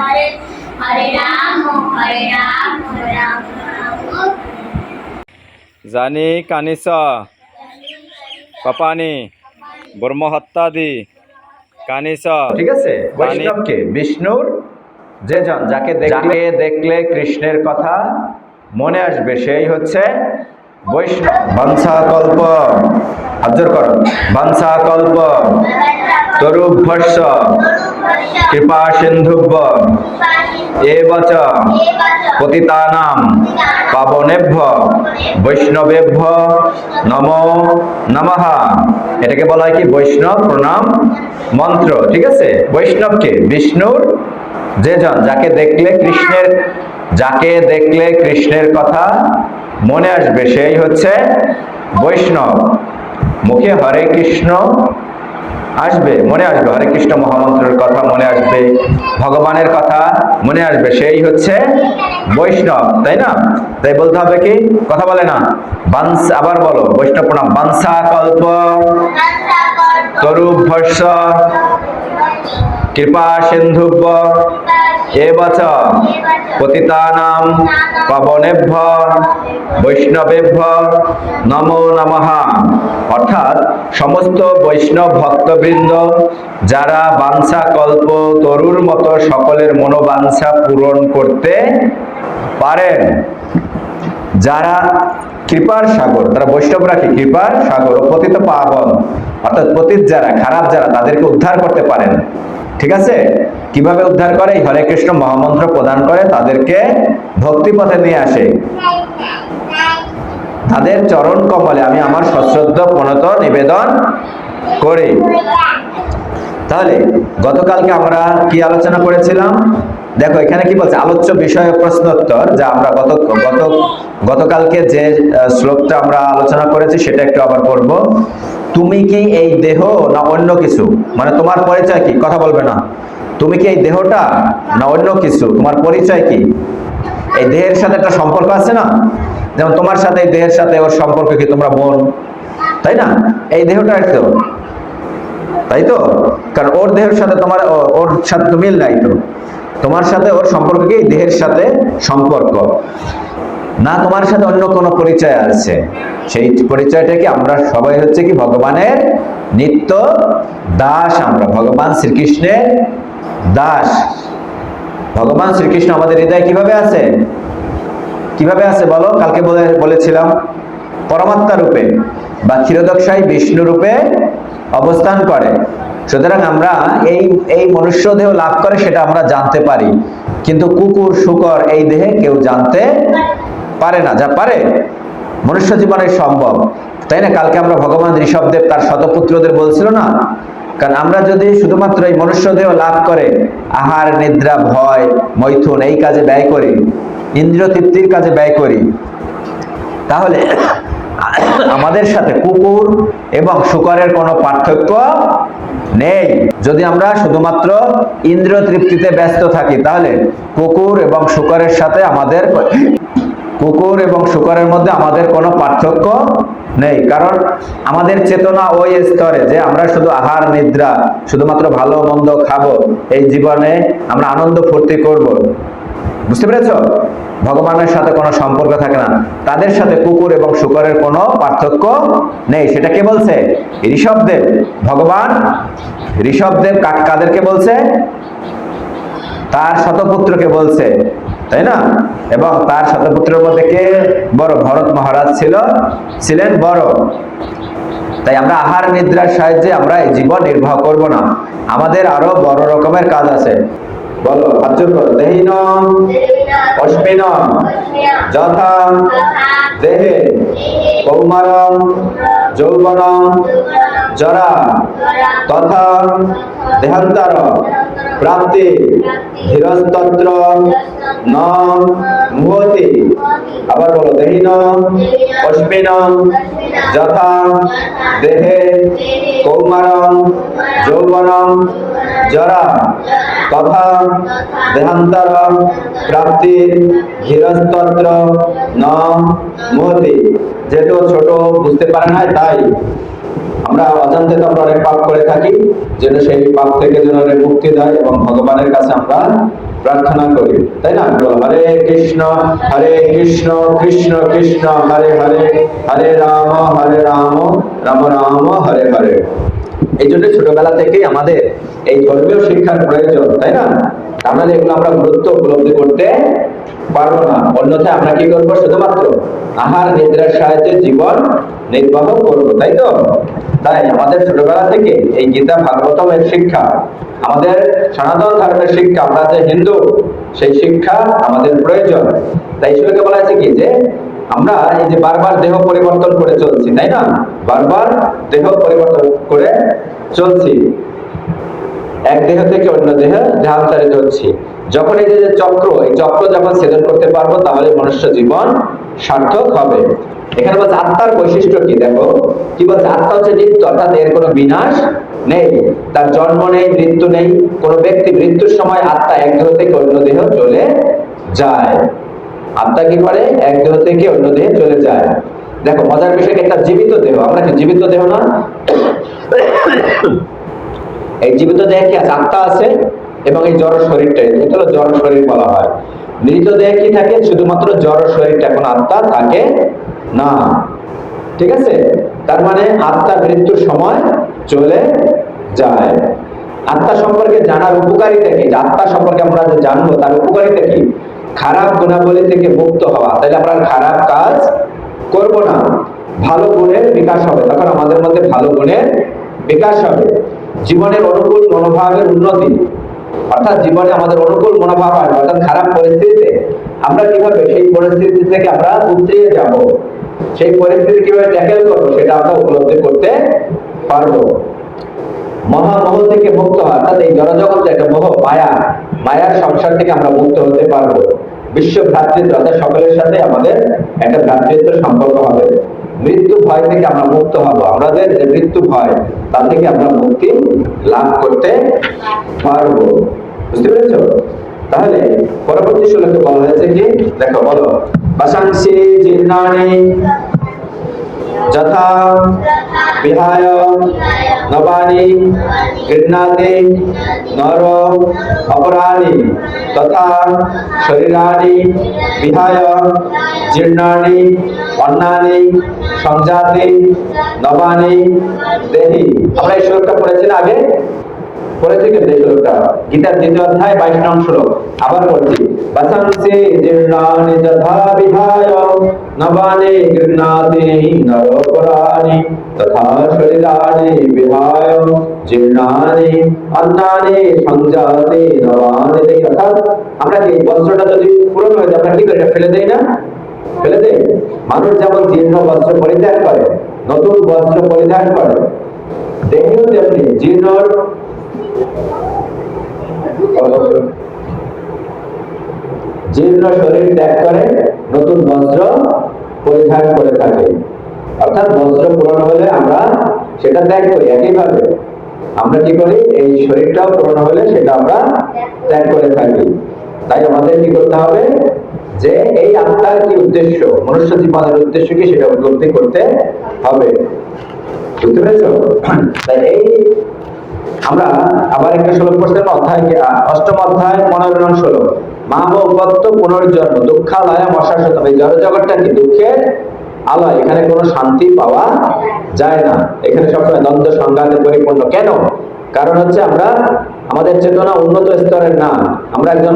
হরে হরে রাম হরে রাম রাম জানি কানিস পাপানি ব্রহ্মহত্যাদি কানিস। ঠিক আছে? বৈষ্ণবকে বিষ্ণুর যে জন যাকে যাকে দেখলে কৃষ্ণের কথা মনে আসবে সেই হচ্ছে বৈষ্ণব। বাঞ্ছা কল্প হাজর করো। বাঞ্ছা কল্প তরুভস্য কৃপা সিন্ধুব্য এবচ পতিতানাম। পাবনেভ্য। বৈষ্ণবেভ্য। নম নমঃ। এটাকে বলা হয় কি? বৈষ্ণব প্রণাম মন্ত্র। ঠিক আছে? বৈষ্ণবকে, বিষ্ণুর যে জন, যাকে দেখলে কৃষ্ণের, যাকে দেখলে কৃষ্ণের কথা মনে আসবে, সেই হচ্ছে বৈষ্ণব। মুখে হরে কৃষ্ণ আসবে মনে আসবে। হরে কৃষ্ণ মহামন্ত্রের কথা মনে আসবে ভগবানের কথা মনে আসবে। সেই হচ্ছে বৈষ্ণব তাই না? তাই বলতে হবে কি? কথা বলে না। বাংস আবার বলো বৈষ্ণব প্রণাম। বাংসা কল্প তরুভস্য কৃপা সিন্ধুব্য এবচ পতিতানাম পাবনেভ্য, বৈষ্ণবেভ্য নমো নমঃ। অর্থাৎ সমস্ত বৈষ্ণব ভক্তবৃন্দ, যারা বাঞ্ছা কল্প তরুর মতো সকলের মনোবাঞ্ছা পূরণ করতে পারেন। যারা কৃপার সাগর তারা বৈষ্ণবরা কি? কৃপার সাগর, পতিত পাবন, অর্থাৎ পতিত যারা, খারাপ যারা, তাদেরকে উদ্ধার করতে পারেন। ঠিক আছে? কীভাবে উদ্ধার করে? হরে কৃষ্ণ মহামন্ত্র প্রদান করে তাদেরকে ভক্তি পথে নিয়ে আসে। তাদের চরণ কমলে আমি আমার সশ্রদ্ধ প্রণত নিবেদন করি। তাহলে গতকালকে আমরা কি আলোচনা করেছিলাম? দেখো, এখানে কি বলছে? আলোচ্য বিষয় প্রশ্নোত্তর, যা আমরা গত গত, গতকালকে যে শ্লোকটা আমরা আলোচনা করেছি, সেটা একটু আবার করব তুমি কি এই দেহ না অন্য কিছু? মানে তোমার পরিচয় কি? কথা বলবে না। তুমি কি এই দেহটা না অন্য কিছু? তোমার পরিচয় কি? এই দেহের সাথে একটা সম্পর্ক আছে না? যেমন তোমার সাথে এই দেহের সাথে ওর সম্পর্ক কি? তোমরা বোন, তাই না? এই দেহটা একটু তাই তো? কারণ ওর দেহের সাথে তোমার ওর সাথে তো মিল নাই তো। তোমার সাথে ওর সম্পর্ক কি? দেহের সাথে সম্পর্ক। না, তোমার সাথে অন্য কোনো পরিচয় আছে। সেই পরিচয়টা কি? আমরা সবাই হচ্ছে কি? ভগবানের নিত্য দাস, আমরা ভগবান শ্রীকৃষ্ণের দাস। ভগবান শ্রীকৃষ্ণ আমাদের হৃদয়ে কীভাবে আছে? কীভাবে আছে বলো? কালকে বলেছিলাম, পরমাত্মা রূপে বা ক্ষীরোদকশাই বিষ্ণু রূপে অবস্থান করে। সুতরাং আমরা এই এই মনুষ্য দেহ লাভ করে সেটা আমরা জানতে পারি। কিন্তু কুকুর, শুকর এই দেহে কেউ জানতে পারে না। যা পারে, মনুষ্য জীবনে সম্ভব। তাই না? কালকে আমরা ভগবান ঋষভদেব তার শতপুত্রদের বলছিল না কারণ আমরা যদি শুধুমাত্র এই মনুষ্য দেহ লাভ করে, আহার, নিদ্রা, ভয়, মৈথুন এই কাজে ব্যয় করি ইন্দ্রিয় তৃপ্তির কাজে ব্যয় করি, তাহলে আমাদের সাথে কুকুর এবং শুকরের কোনো পার্থক্য নেই। যদি আমরা শুধুমাত্র ইন্দ্র তৃপ্তিতে ব্যস্ত থাকি, তাহলে কুকুর এবং শুকরের সাথে আমাদের, কুকুর এবং শুকরের মধ্যে আমাদের কোনো পার্থক্য নেই। কারণ আমাদের চেতনা ওই স্তরে যে আমরা শুধু আহার, নিদ্রা, শুধুমাত্র ভালো, মন্দ খাব, এই জীবনে আমরা আনন্দ ফুর্তি করব। বুঝতে পেরেছ? ভগবানের সাথে কোনো সম্পর্ক থাকে না। তাদের সাথে কুকুর এবং শুকরের কোনো পার্থক্য নেই। সেটা কে বলছে? ঋষভদেব। ভগবান ঋষভদেব কাদেরকে বলছে? তার শতপুত্রকে বলছে। তাই না? এবং তার শতপুত্রের মধ্যে কে? বড় ভরত মহারাজ ছিল, ছিলেন বড়। তাই আমরা আহার নিদ্রার সাহায্যে আমরা এই জীবন নির্বাহ করব না। আমাদের আরও বড় রকমের কাজ আছে। বলো করো দেহিন অশ্বিন, যথা, দেহে কৌমারম যৌবনম জরা, তথা, দেহান্তর। প্রাপ্তি। ধীরস্তত্র ন আবার বলো দেহিন অশ্বিন যথা, দেহে কৌমারম যৌবনম জরা, তথা, দেহান্তর প্রাপ্তি ধীরস্তত্র ন যেহেতু ছোট বুঝতে পারে না তাই আমরা অজান্তে তো আমরা অনেক পাপ করে থাকি, যেন সেই পাপ থেকে যেন অনেক মুক্তি দেয় এবং ভগবানের কাছে আমরা প্রার্থনা করি। তাই না? হরে কৃষ্ণ হরে কৃষ্ণ কৃষ্ণ কৃষ্ণ, হরে হরে হরে রাম হরে রাম রাম রাম, হরে হরে। এই জন্য ছোটবেলা থেকেই আমাদের এই ধর্মীয় শিক্ষার প্রয়োজন, তাই না? তাহলে এগুলো আমরা গুরুত্ব উপলব্ধি করতে পারব না। অন্যথায় আমরা কি করব? শুধুমাত্র আহার নিদ্রার সাহায্যে জীবন নির্বাহ করব, তাই তো? তাই আমাদের ছোটবেলা থেকে এই গীতা ভাগবতমের শিক্ষা, আমাদের সনাতন ধর্মের শিক্ষা, আমরা যে হিন্দু, সেই শিক্ষা আমাদের প্রয়োজন। তাই ঈশ্বরকে বলা আছে কি? যে আমরা এই যে বারবার দেহ পরিবর্তন করে চলছি, তাই না? বারবার দেহ পরিবর্তন করে চলছি। এক দেহ থেকে অন্য দেহ দেহান্তরিত হচ্ছি যখন এই যে চক্র, এই চক্র যখন ছেদন করতে পারব, তাহলে মনুষ্য জীবন সার্থক হবে। এখানে বলছে আত্মার বৈশিষ্ট্য কি? দেখো, কি বলছে? আত্মা হচ্ছে নিত্য, অর্থাৎ এর কোনো বিনাশ নেই। তার জন্ম নেই, মৃত্যু নেই। কোনো ব্যক্তি মৃত্যুর সময় আত্মা এক দেহ থেকে অন্য দেহ চলে যায়। আত্মা কি করে এক দেহ থেকে অন্য দেহে চলে যায়। দেখো, মজার বিষয় একটা জীবিত দেহ। আমরা কি জীবিত দেহ না? এই জীবিত দেহে কি আছে? আত্মা আছে এবং এই জড় শরীরটা। এটা জড় শরীর বলা হয়। মৃত দেহে কি থাকে? শুধুমাত্র জড় শরীরটা। কোনো আত্মা থাকে না। ঠিক আছে? তার মানে আত্মা মৃত্যুর সময় চলে যায়। আত্মা সম্পর্কে জানার উপকারিতা কি? আত্মা সম্পর্কে আমরা যে জানব, তার উপকারিতা কি? খারাপ গুণাবলী থেকে মুক্ত হওয়া। তাহলে আমরা খারাপ কাজ করব না। ভালো গুণের বিকাশ হবে। তখন আমাদের মধ্যে ভালো গুণের বিকাশ হবে। জীবনের অনুকূল মনোভাবের উন্নতি। অর্থাৎ জীবনে আমাদের অনুকূল মনোভাব আসবে। অর্থাৎ খারাপ পরিস্থিতিতে আমরা কীভাবে সেই পরিস্থিতি থেকে আমরা উতরিয়ে যাব? সেই পরিস্থিতি কীভাবে ট্যাকেল করব? সেটা আমরা উপলব্ধি করতে পারব। মহামোহ থেকে মুক্ত হওয়া। অর্থাৎ এই জনজগৎ একটা মোহ, মায়া মায়ার সংসার থেকে আমরা মুক্ত হতে পারব। বিশ্ব ভ্রাতৃত্ব অর্থাৎ সকলের সাথে আমাদের একটা ভ্রাতৃত্ব সম্পর্ক হবে। মৃত্যু ভয় থেকে আমরা মুক্ত হব। আমাদের যে মৃত্যু ভয় তা থেকে আমরা মুক্তি লাভ করতে পারব। বুঝতে পেরেছ? তাহলে পরবর্তী শ্লোকে বলা হয়েছে কি? দেখো, বলো, বাসাংসি জীর্ণানি যথা বিহায় নবানি গৃহ্ণাতি নর অপরাণি তথা শরীরাণি বিহায় জীর্ণানি অন্নানি সংজাতি নবানি দেহি। আমরা এই শ্লোকটা পড়েছিলাম আগে। পড়েছি কিন্তু এই শ্লোকটা, গীতার দ্বিতীয় অধ্যায় বাইশ শ্লোক, আবার জীর্ণানি বিহায়, নবানি নরপরাণি, তথা বিহায়, জীর্ণানি অন্নানি সংজাতি দেহি। অর্থাৎ আমরা বস্ত্রটা যদি হয়ে যায়, আমরা কি ফেলে দেই না? ফেলে দেই? মানুষ যেমন জীর্ণ বস্ত্র পরিত্যাগ করে, নতুন বস্ত্র পরিধান করে তেমনি জীর্ণ শরীর ত্যাগ করে, নতুন বস্ত্র পরিধান করে থাকে। অর্থাৎ বস্ত্র পুরনো হলে আমরা সেটা ত্যাগ করি একইভাবে। আমরা কি করি? এই শরীরটাও পুরনো হলে সেটা আমরা ত্যাগ করে থাকি। তাই আমাদের কি করতে হবে? যে এই আত্মার কি উদ্দেশ্য? মনুষ্য জীবনের উদ্দেশ্য কি? সেটা উপলব্ধি করতে হবে। বুঝতে পেরেছ? তাই এই আমরা আবার একটা ষোলো প্রশ্নের অধ্যায় অষ্টম অধ্যায়, পনেরো ষোলো মা উপত্য পুনর্জন্ম, দুঃখালয় মশাশত এই জড় জগৎটা কি? দুঃখের আলয়। এখানে কোনো শান্তি পাওয়া যায় না। এখানে সবসময় দ্বন্দ্ব, সংঘাতে পরিপূর্ণ। কেন? কারণ হচ্ছে আমরা, আমাদের চেতনা উন্নত স্তরের না। আমরা একজন